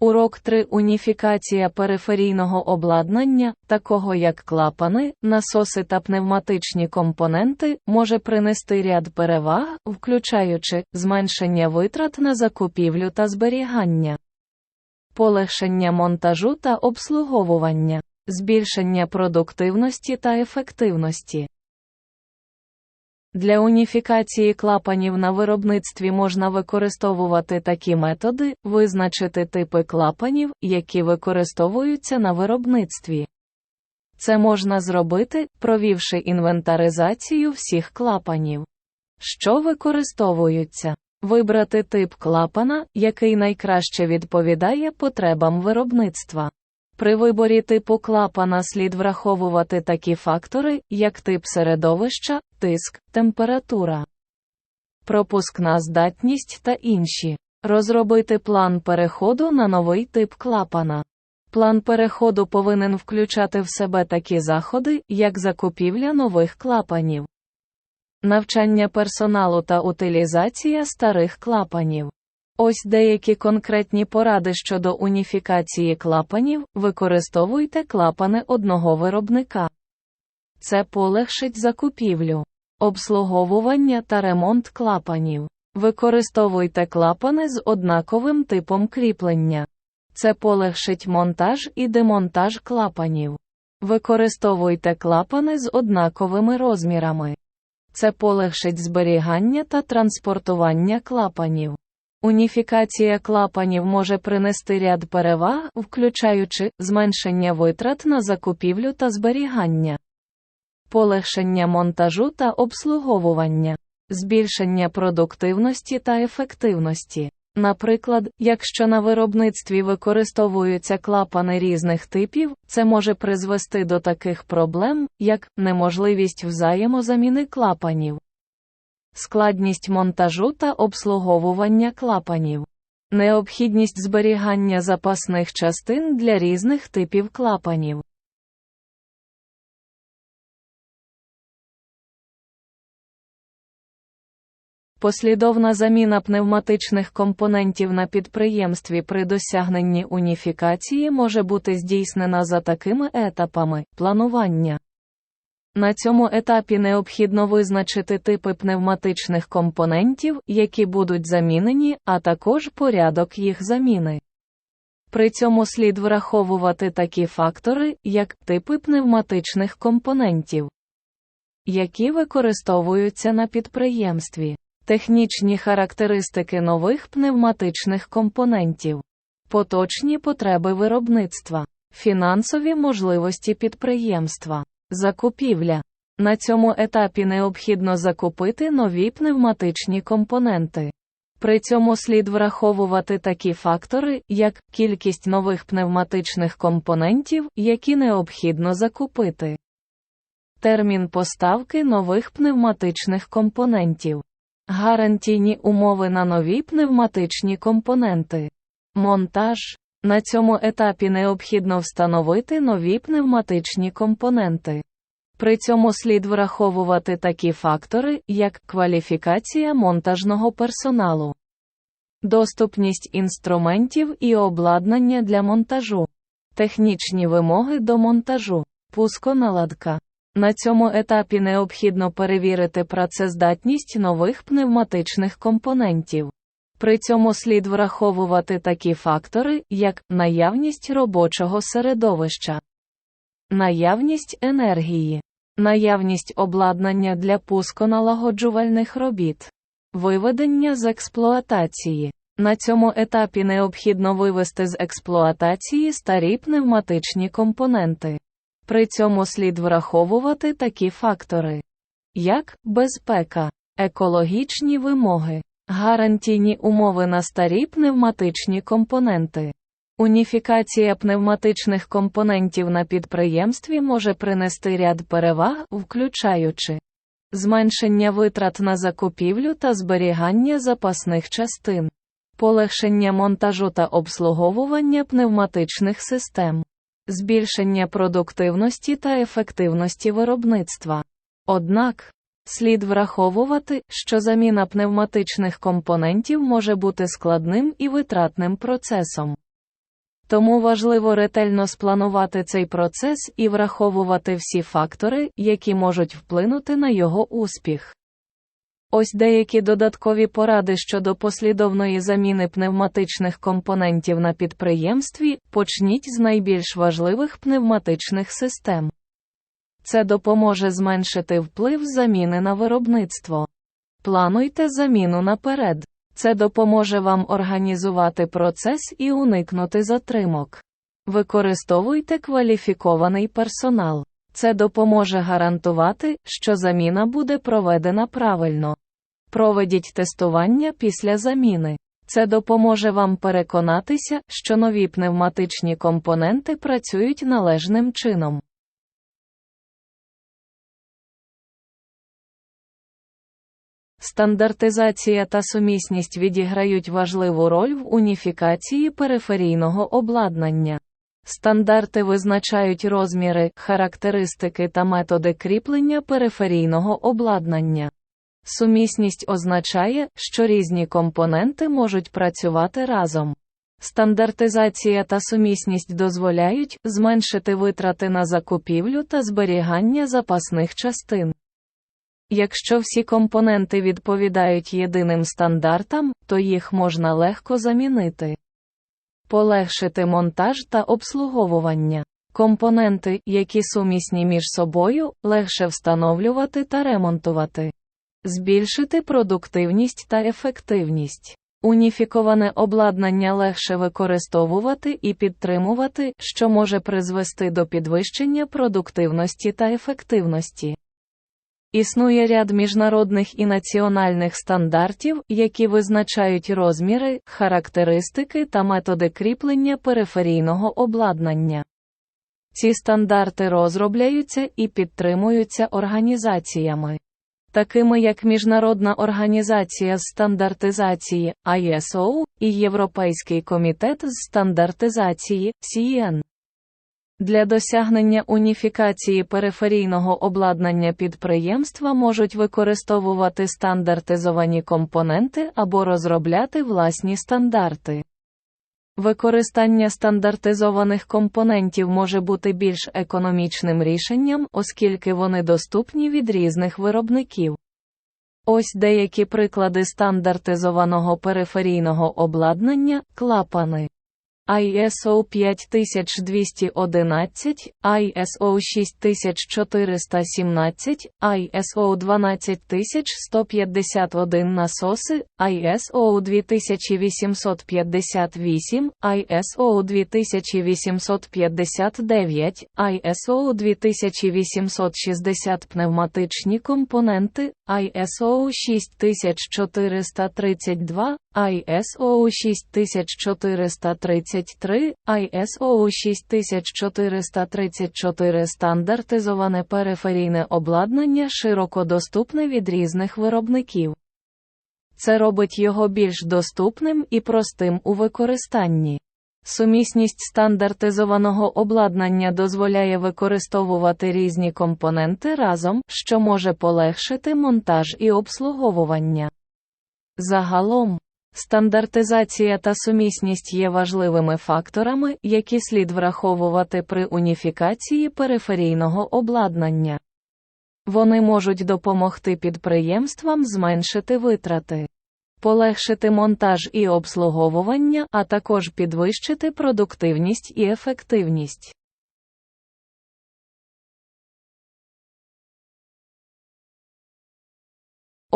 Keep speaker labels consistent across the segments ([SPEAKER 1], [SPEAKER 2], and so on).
[SPEAKER 1] Урок 3 Уніфікація периферійного обладнання, такого як клапани, насоси та пневматичні компоненти, може принести ряд переваг, включаючи зменшення витрат на закупівлю та зберігання, полегшення монтажу та обслуговування, збільшення продуктивності та ефективності. Для уніфікації клапанів на виробництві можна використовувати такі методи, визначити типи клапанів, які використовуються на виробництві. Це можна зробити, провівши інвентаризацію всіх клапанів. Що використовуються? Вибрати тип клапана, який найкраще відповідає потребам виробництва. При виборі типу клапана слід враховувати такі фактори, як тип середовища, тиск, температура, пропускна здатність та інші. Розробити план переходу на новий тип клапана. План переходу повинен включати в себе такі заходи, як закупівля нових клапанів, навчання персоналу та утилізація старих клапанів. Ось деякі конкретні поради щодо уніфікації клапанів, використовуйте клапани одного виробника. Це полегшить закупівлю, обслуговування та ремонт клапанів. Використовуйте клапани з однаковим типом кріплення. Це полегшить монтаж і демонтаж клапанів. Використовуйте клапани з однаковими розмірами. Це полегшить зберігання та транспортування клапанів. Уніфікація клапанів може принести ряд переваг, включаючи зменшення витрат на закупівлю та зберігання, полегшення монтажу та обслуговування, збільшення продуктивності та ефективності. Наприклад, якщо на виробництві використовуються клапани різних типів, це може призвести до таких проблем, як неможливість взаємозаміни клапанів складність монтажу та обслуговування клапанів, необхідність зберігання запасних частин для різних типів клапанів. Послідовна заміна пневматичних компонентів на підприємстві при досягненні уніфікації може бути здійснена за такими етапами планування. На цьому етапі необхідно визначити типи пневматичних компонентів, які будуть замінені, а також порядок їх заміни. При цьому слід враховувати такі фактори, як типи пневматичних компонентів, які використовуються на підприємстві, технічні характеристики нових пневматичних компонентів, поточні потреби виробництва, фінансові можливості підприємства. Закупівля. На цьому етапі необхідно закупити нові пневматичні компоненти. При цьому слід враховувати такі фактори, як кількість нових пневматичних компонентів, які необхідно закупити, термін поставки нових пневматичних компонентів, гарантійні умови на нові пневматичні компоненти, монтаж. На цьому етапі необхідно встановити нові пневматичні компоненти. При цьому слід враховувати такі фактори, як кваліфікація монтажного персоналу, доступність інструментів і обладнання для монтажу, технічні вимоги до монтажу, пусконаладка. На цьому етапі необхідно перевірити працездатність нових пневматичних компонентів. При цьому слід враховувати такі фактори, як наявність робочого середовища, наявність енергії, наявність обладнання для пусконалагоджувальних робіт, виведення з експлуатації. На цьому етапі необхідно вивести з експлуатації старі пневматичні компоненти. При цьому слід враховувати такі фактори, як безпека, екологічні вимоги. Гарантійні умови на старі пневматичні компоненти. Уніфікація пневматичних компонентів на підприємстві може принести ряд переваг, включаючи зменшення витрат на закупівлю та зберігання запасних частин, полегшення монтажу та обслуговування пневматичних систем, збільшення продуктивності та ефективності виробництва. Однак, Слід враховувати, що заміна пневматичних компонентів може бути складним і витратним процесом. Тому важливо ретельно спланувати цей процес і враховувати всі фактори, які можуть вплинути на його успіх. Ось деякі додаткові поради щодо послідовної заміни пневматичних компонентів на підприємстві почніть з найбільш важливих пневматичних систем. Це допоможе зменшити вплив заміни на виробництво. Плануйте заміну наперед. Це допоможе вам організувати процес і уникнути затримок. Використовуйте кваліфікований персонал. Це допоможе гарантувати, що заміна буде проведена правильно. Проведіть тестування після заміни. Це допоможе вам переконатися, що нові пневматичні компоненти працюють належним чином. Стандартизація та сумісність відіграють важливу роль в уніфікації периферійного обладнання. Стандарти визначають розміри, характеристики та методи кріплення периферійного обладнання. Сумісність означає, що різні компоненти можуть працювати разом. Стандартизація та сумісність дозволяють зменшити витрати на закупівлю та зберігання запасних частин. Якщо всі компоненти відповідають єдиним стандартам, то їх можна легко замінити. Полегшити монтаж та обслуговування. Компоненти, які сумісні між собою, легше встановлювати та ремонтувати. Збільшити продуктивність та ефективність. Уніфіковане обладнання легше використовувати і підтримувати, що може призвести до підвищення продуктивності та ефективності. Існує ряд міжнародних і національних стандартів, які визначають розміри, характеристики та методи кріплення периферійного обладнання. Ці стандарти розробляються і підтримуються організаціями, такими як Міжнародна організація з стандартизації ISO і Європейський комітет з стандартизації CEN. Для досягнення уніфікації периферійного обладнання підприємства можуть використовувати стандартизовані компоненти або розробляти власні стандарти. Використання стандартизованих компонентів може бути більш економічним рішенням, оскільки вони доступні від різних виробників. Ось деякі приклади стандартизованого периферійного обладнання клапани. ISO 5211, ISO 6417, ISO 12151 насоси, ISO 2858, ISO 2859, ISO 2860 пневматичні компоненти, ISO 6432, ISO 6433, ISO 6434 стандартизоване периферійне обладнання широко доступне від різних виробників. Це робить його більш доступним і простим у використанні. Сумісність стандартизованого обладнання дозволяє використовувати різні компоненти разом, що може полегшити монтаж і обслуговування. Загалом, Стандартизація та сумісність є важливими факторами, які слід враховувати при уніфікації периферійного обладнання. Вони можуть допомогти підприємствам зменшити витрати, полегшити монтаж і обслуговування, а також підвищити продуктивність і ефективність.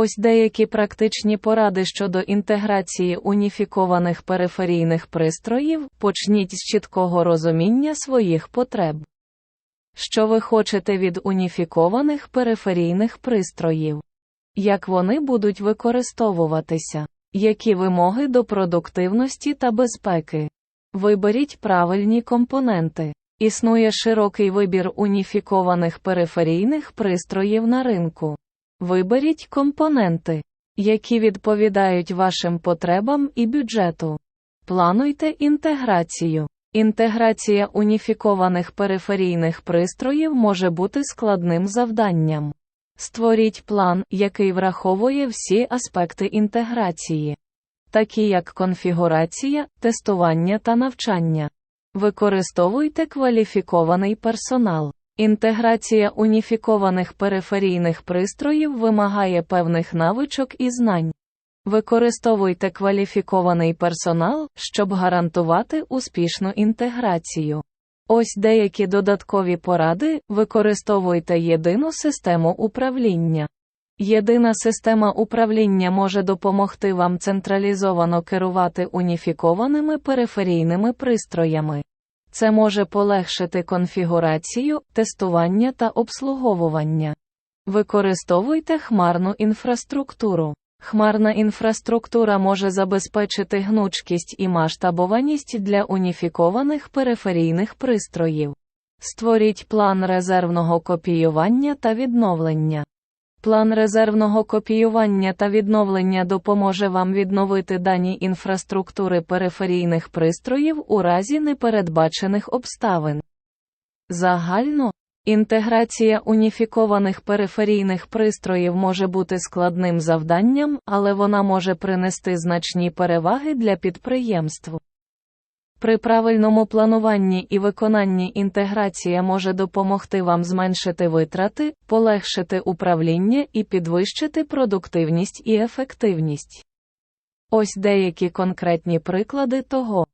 [SPEAKER 1] Ось деякі практичні поради щодо інтеграції уніфікованих периферійних пристроїв, почніть з чіткого розуміння своїх потреб. Що ви хочете від уніфікованих периферійних пристроїв? Як вони будуть використовуватися? Які вимоги до продуктивності та безпеки? Виберіть правильні компоненти. Існує широкий вибір уніфікованих периферійних пристроїв на ринку. Виберіть компоненти, які відповідають вашим потребам і бюджету. Плануйте інтеграцію. Інтеграція уніфікованих периферійних пристроїв може бути складним завданням. Створіть план, який враховує всі аспекти інтеграції, такі як конфігурація, тестування та навчання. Використовуйте кваліфікований персонал. Інтеграція уніфікованих периферійних пристроїв вимагає певних навичок і знань. Використовуйте кваліфікований персонал, щоб гарантувати успішну інтеграцію. Ось деякі додаткові поради: використовуйте єдину систему управління. Єдина система управління може допомогти вам централізовано керувати уніфікованими периферійними пристроями. Це може полегшити конфігурацію, тестування та обслуговування. Використовуйте хмарну інфраструктуру. Хмарна інфраструктура може забезпечити гнучкість і масштабованість для уніфікованих периферійних пристроїв. Створіть план резервного копіювання та відновлення. План резервного копіювання та відновлення допоможе вам відновити дані інфраструктури периферійних пристроїв у разі непередбачених обставин. Загально, інтеграція уніфікованих периферійних пристроїв може бути складним завданням, але вона може принести значні переваги для підприємств. При правильному плануванні і виконанні інтеграція може допомогти вам зменшити витрати, полегшити управління і підвищити продуктивність і ефективність. Ось деякі конкретні приклади того,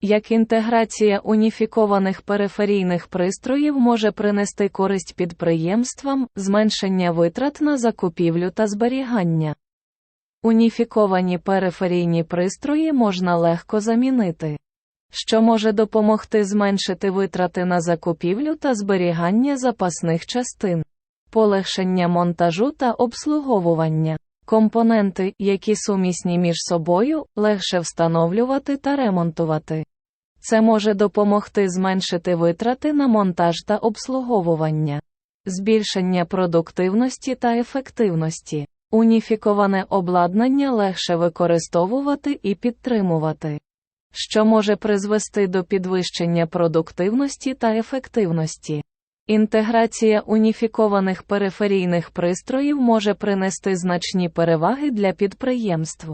[SPEAKER 1] як інтеграція уніфікованих периферійних пристроїв може принести користь підприємствам, зменшення витрат на закупівлю та зберігання. Уніфіковані периферійні пристрої можна легко замінити що може допомогти зменшити витрати на закупівлю та зберігання запасних частин, полегшення монтажу та обслуговування. Компоненти, які сумісні між собою, легше встановлювати та ремонтувати. Це може допомогти зменшити витрати на монтаж та обслуговування, збільшення продуктивності та ефективності. Уніфіковане обладнання легше використовувати і підтримувати що може призвести до підвищення продуктивності та ефективності. Інтеграція уніфікованих периферійних пристроїв може принести значні переваги для підприємств.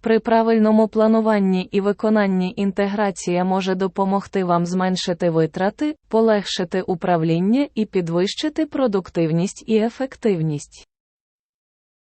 [SPEAKER 1] При правильному плануванні і виконанні інтеграція може допомогти вам зменшити витрати, полегшити управління і підвищити продуктивність і ефективність.